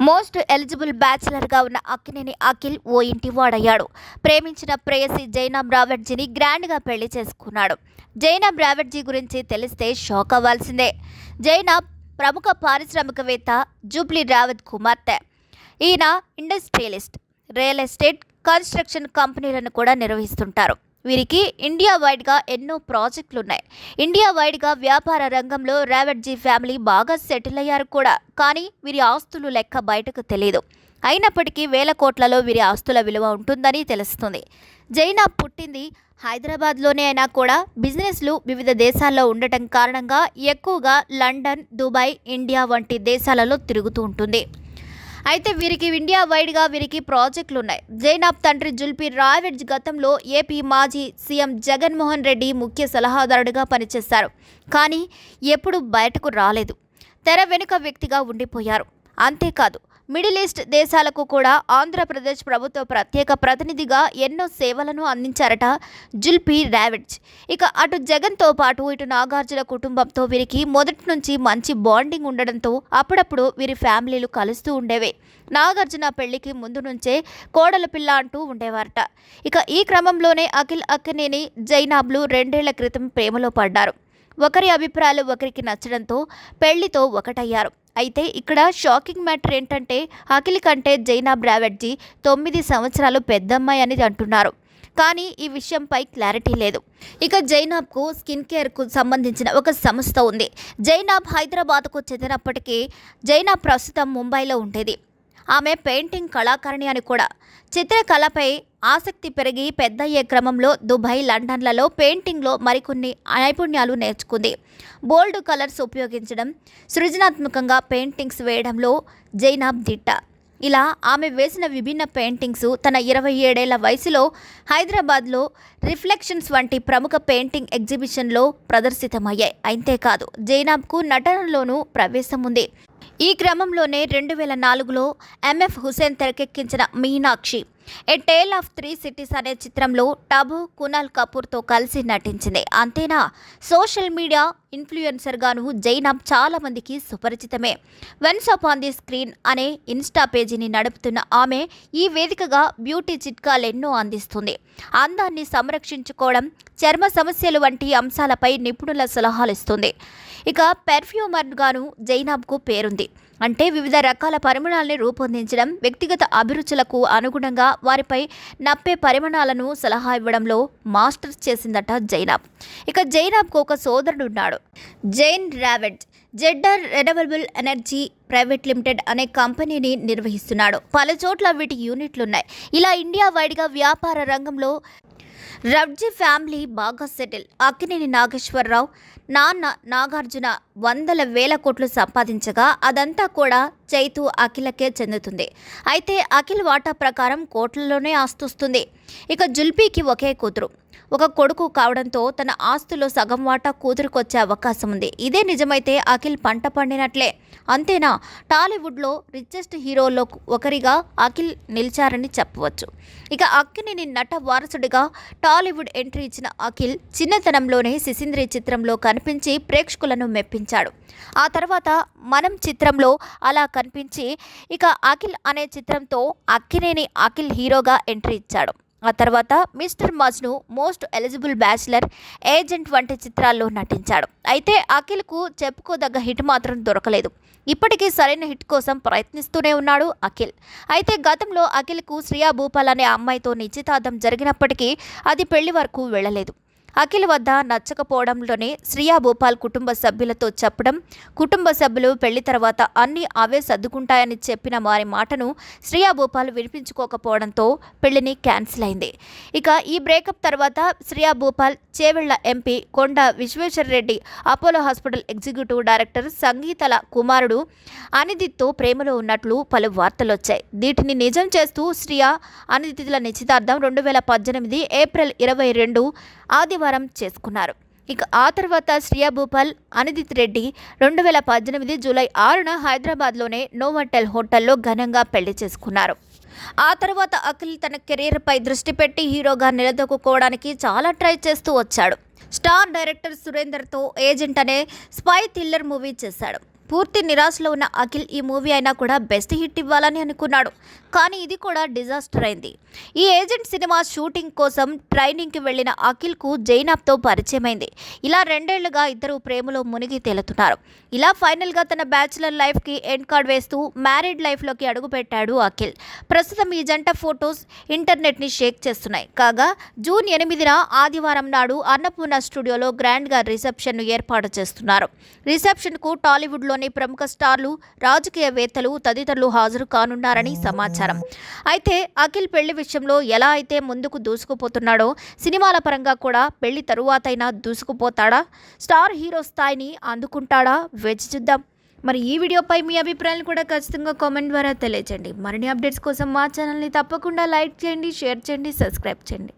Most eligible బ్యాచిలర్గా ఉన్న అక్కినేని అఖిల్ ఓ ఇంటి వాడయ్యాడు. ప్రేమించిన ప్రేయసి జైనా బ్రావెడ్జీని గ్రాండ్గా పెళ్ళి చేసుకున్నాడు. జైనా బ్రావెడ్జీ గురించి తెలిస్తే షాక్ అవ్వాల్సిందే. జైనా ప్రముఖ పారిశ్రామికవేత్త జూబ్లీ రావత్ కుమార్తె. ఈయన ఇండస్ట్రియలిస్ట్ రియల్ ఎస్టేట్ కన్స్ట్రక్షన్ కంపెనీలను కూడా నిర్వహిస్తుంటారు. వీరికి ఇండియా వైడ్గా ఎన్నో ప్రాజెక్టులు ఉన్నాయి ఇండియా వైడ్గా వ్యాపార రంగంలో రావెట్జీ ఫ్యామిలీ బాగా సెటిల్ అయ్యారు కూడా. కానీ వీరి ఆస్తులు లెక్క బయటకు తెలియదు అయినప్పటికీ వేల కోట్లలో వీరి ఆస్తుల విలువ ఉంటుందని తెలుస్తుంది. జైనా పుట్టింది హైదరాబాద్లోనే అయినా కూడా బిజినెస్లు వివిధ దేశాల్లో ఉండటం కారణంగా ఎక్కువగా లండన్ దుబాయ్ ఇండియా వంటి దేశాలలో తిరుగుతూ ఉంటుంది. అయితే వీరికి ఇండియా వైడ్గా వీరికి ప్రాజెక్టులు ఉన్నాయి జైనాబ్ తండ్రి జుల్పి రావెడ్జ్ గతంలో ఏపీ మాజీ సీఎం జగన్మోహన్ రెడ్డి ముఖ్య సలహాదారుడిగా పనిచేశారు. కానీ ఎప్పుడు బయటకు రాలేదు. తెర వెనుక వ్యక్తిగా ఉండిపోయారు. అంతేకాదు మిడిల్ ఈస్ట్ దేశాలకు కూడా ఆంధ్రప్రదేశ్ ప్రభుత్వ ప్రత్యేక ప్రతినిధిగా ఎన్నో సేవలను అందించారట జుల్పి రావిడ్జ్. ఇక అటు జగన్తో పాటు ఇటు నాగార్జున కుటుంబంతో వీరికి మొదటి నుంచి మంచి బాండింగ్ ఉండడంతో అప్పుడప్పుడు వీరి ఫ్యామిలీలు కలుస్తూ ఉండేవి. నాగార్జున పెళ్ళికి ముందు నుంచే కోడల పిల్ల అంటూ ఉండేవారట. ఇక ఈ క్రమంలోనే అఖిల్ అక్కినేని జైనాబ్లు రెండేళ్ళ క్రితం ప్రేమలో పడ్డారు. ఒకరి అభిప్రాయాలు ఒకరికి నచ్చడంతో పెళ్ళితో ఒకటయ్యారు. అయితే ఇక్కడ షాకింగ్ మ్యాటర్ ఏంటంటే అఖిల్ కంటే జైనా బ్రావెట్జీ తొమ్మిది సంవత్సరాలు పెద్దమ్మాయి అని అంటున్నారు. కానీ ఈ విషయంపై క్లారిటీ లేదు. ఇక జైనాబ్కు స్కిన్ కేర్కు సంబంధించిన ఒక సంస్థ ఉంది. జైనాబ్ హైదరాబాద్కు చెందినప్పటికీ జైనాబ్ ప్రస్తుతం ముంబైలో ఉండేది. ఆమె పెయింటింగ్ కళాకారిణి అని కూడా. చిత్రకళపై ఆసక్తి పెరిగి పెద్దయ్యే క్రమంలో దుబాయ్ లండన్లలో పెయింటింగ్లో మరికొన్ని నైపుణ్యాలు నేర్చుకుంది. బోల్డ్ కలర్స్ ఉపయోగించడం సృజనాత్మకంగా పెయింటింగ్స్ వేయడంలో జైనాబ్ దిట్ట. ఇలా ఆమె వేసిన విభిన్న పెయింటింగ్స్ తన ఇరవై ఏడేళ్ళ వయసులో హైదరాబాద్లో రిఫ్లెక్షన్స్ వంటి ప్రముఖ పెయింటింగ్ ఎగ్జిబిషన్లో ప్రదర్శితమయ్యాయి. అంతేకాదు జైనాబ్కు నటనలోనూ ప్రవేశం ఉంది. ఈ క్రమంలోనే రెండు వేల నాలుగులో ఎంఎఫ్ హుసేన్ తెరకెక్కించిన Meenaxi a tale of three cities అనే చిత్రంలో టబు కునాల్ కపూర్తో కలిసి నటించింది. అంతేనా? సోషల్ మీడియా ఇన్ఫ్లుయెన్సర్గాను జైనబ్ చాలామందికి సుపరిచితమే. Once upon the screen అనే ఇన్స్టా పేజీని నడుపుతున్న ఆమె ఈ వేదికగా బ్యూటీ చిట్కాలెన్నో అందిస్తుంది. అందాన్ని సంరక్షించుకోవడం చర్మ సమస్యలు వంటి అంశాలపై నిపుణుల సలహాలు ఇస్తుంది. ఇక పెర్ఫ్యూమర్గాను జైనాబ్కు పేరుంది. అంటే వివిధ రకాల పరిమాణాలని రూపొందించడం వ్యక్తిగత అభిరుచులకు అనుగుణంగా వారిపై నప్పే పరిమాణాలను సలహా ఇవ్వడంలో మాస్టర్స్ చేసిందట జైనాబ్. ఇక జైనాబ్కు ఒక సోదరుడు ఉన్నాడు. జైన్ రావెడ్ జెడ్డర్ రెనవబుల్ ఎనర్జీ ప్రైవేట్ లిమిటెడ్ అనే కంపెనీని నిర్వహిస్తున్నాడు. పలు చోట్ల వీటి యూనిట్లున్నాయి. ఇలా ఇండియా వైడ్గా వ్యాపార రంగంలో రబ్జీ ఫ్యామిలీ బాగా సెటిల్. అక్కినేని నాగేశ్వరరావు నాన్న నాగార్జున వందల వేల కోట్లు సంపాదించగా అదంతా కూడా చైతు అఖిలకే చెందుతుంది. అయితే అఖిల్ వాటా ప్రకారం కోట్లలోనే ఆస్తొస్తుంది. ఇక జుల్పీకి ఒకే కూతురు. ఒక కొడుకు కావడంతో తన ఆస్తులో సగం వాటా కూతురుకొచ్చే అవకాశం ఉంది ఇదే నిజమైతే అఖిల్ పంట పండినట్లే. అంతేనా? టాలీవుడ్లో రిచెస్ట్ హీరోల్లో ఒకరిగా అఖిల్ నిలిచారని చెప్పవచ్చు. ఇక అక్కినేని నట వారసుడిగా టాలీవుడ్ ఎంట్రీ ఇచ్చిన అఖిల్ చిన్నతనంలోనే శిశింద్రి చిత్రంలో కనిపించి ప్రేక్షకులను మెప్పించాడు. ఆ తర్వాత మనం చిత్రంలో అలా కనిపించి ఇక అఖిల్ అనే చిత్రంతో అక్కినేని అఖిల్ హీరోగా ఎంట్రీ ఇచ్చాడు. ఆ తర్వాత mister Majnu most eligible bachelor agent వంటి చిత్రాల్లో నటించాడు. అయితే అఖిల్కు చెప్పుకోదగ్గ హిట్ మాత్రం దొరకలేదు. ఇప్పటికీ సరైన హిట్ కోసం ప్రయత్నిస్తూనే ఉన్నాడు అఖిల్. అయితే గతంలో అఖిల్కు శ్రియా భూపాల్ అనే అమ్మాయితో నిశ్చితార్థం జరిగినప్పటికీ అది పెళ్ళి వరకు వెళ్ళలేదు. అఖిల్ వద్ద నచ్చకపోవడంలోనే శ్రియా భూపాల్ కుటుంబ సభ్యులతో చెప్పడం కుటుంబ సభ్యులు పెళ్ళి తర్వాత అన్ని అవే సర్దుకుంటాయని చెప్పిన వారి మాటను శ్రియా భూపాల్ వినిపించుకోకపోవడంతో పెళ్ళిని క్యాన్సిల్ అయింది. ఇక ఈ బ్రేకప్ తర్వాత Shriya Bhupal Chevella MP Konda Vishweshwar Reddy Apollo hospital executive director సంగీతల కుమారుడు అనిదిత్తో ప్రేమలో ఉన్నట్లు పలు వార్తలు వచ్చాయి. వీటిని నిజం చేస్తూ శ్రియా అనిదితుల నిశ్చితార్థం రెండు వేల పద్దెనిమిది ఏప్రిల్ ఇరవై రెండు ఆదివారం చేసుకున్నారు. ఇక ఆ తర్వాత శ్రియా భూపాల్ అనిదిత్ రెడ్డి రెండు వేల పద్దెనిమిది జూలై ఆరున హైదరాబాద్లోనే నోవటెల్ హోటల్లో ఘనంగా పెళ్ళి చేసుకున్నారు. ఆ తర్వాత అఖిల్ తన కెరీర్పై దృష్టి పెట్టి హీరోగా నిలదొక్కుకోవడానికి చాలా ట్రై చేస్తూ వచ్చాడు. స్టార్ డైరెక్టర్ సురేందర్తో ఏజెంట్ అనే స్పై థ్రిల్లర్ మూవీ చేశాడు. పూర్తి నిరాశలో ఉన్న అఖిల్ ఈ మూవీ అయినా కూడా బెస్ట్ హిట్ ఇవ్వాలని అనుకున్నాడు. కానీ ఇది కూడా డిజాస్టర్ అయింది. ఈ ఏజెంట్ సినిమా షూటింగ్ కోసం ట్రైనింగ్కి వెళ్ళిన అఖిల్కు జైనాబ్తో పరిచయమైంది. ఇలా రెండేళ్ళుగా ఇద్దరు ప్రేమలో మునిగి తేలుతున్నారు. ఇలా ఫైనల్గా తన బ్యాచులర్ లైఫ్కి ఎండ్ కార్డ్ వేస్తూ మ్యారీడ్ లైఫ్లోకి అడుగుపెట్టాడు అఖిల్. ప్రస్తుతం ఈ జంట ఫొటోస్ ఇంటర్నెట్ని షేక్ చేస్తున్నాయి. కాగా జూన్ ఎనిమిదిన ఆదివారం నాడు అన్నపూర్ణ స్టూడియోలో గ్రాండ్గా రిసెప్షన్ను ఏర్పాటు చేస్తున్నారు. రిసెప్షన్కు టాలీవుడ్లో టాలీవుడ్లోని ప్రముఖ స్టార్లు రాజకీయవేత్తలు తదితరులు హాజరు కానున్నారని సమాచారం. అయితే అఖిల్ పెళ్ళి విషయంలో ఎలా అయితే ముందుకు దూసుకుపోతున్నాడో సినిమాల పరంగా కూడా పెళ్ళి తరువాతైనా దూసుకుపోతాడా? స్టార్ హీరో స్థాయిని అందుకుంటాడా? వేచి చూద్దాం. మరి ఈ వీడియోపై మీ అభిప్రాయాలు కూడా ఖచ్చితంగా కామెంట్ ద్వారా తెలియజేయండి. మరిన్ని అప్డేట్స్ కోసం మా ఛానల్ని తప్పకుండా లైక్ చేయండి షేర్ చేయండి సబ్స్క్రైబ్ చేయండి.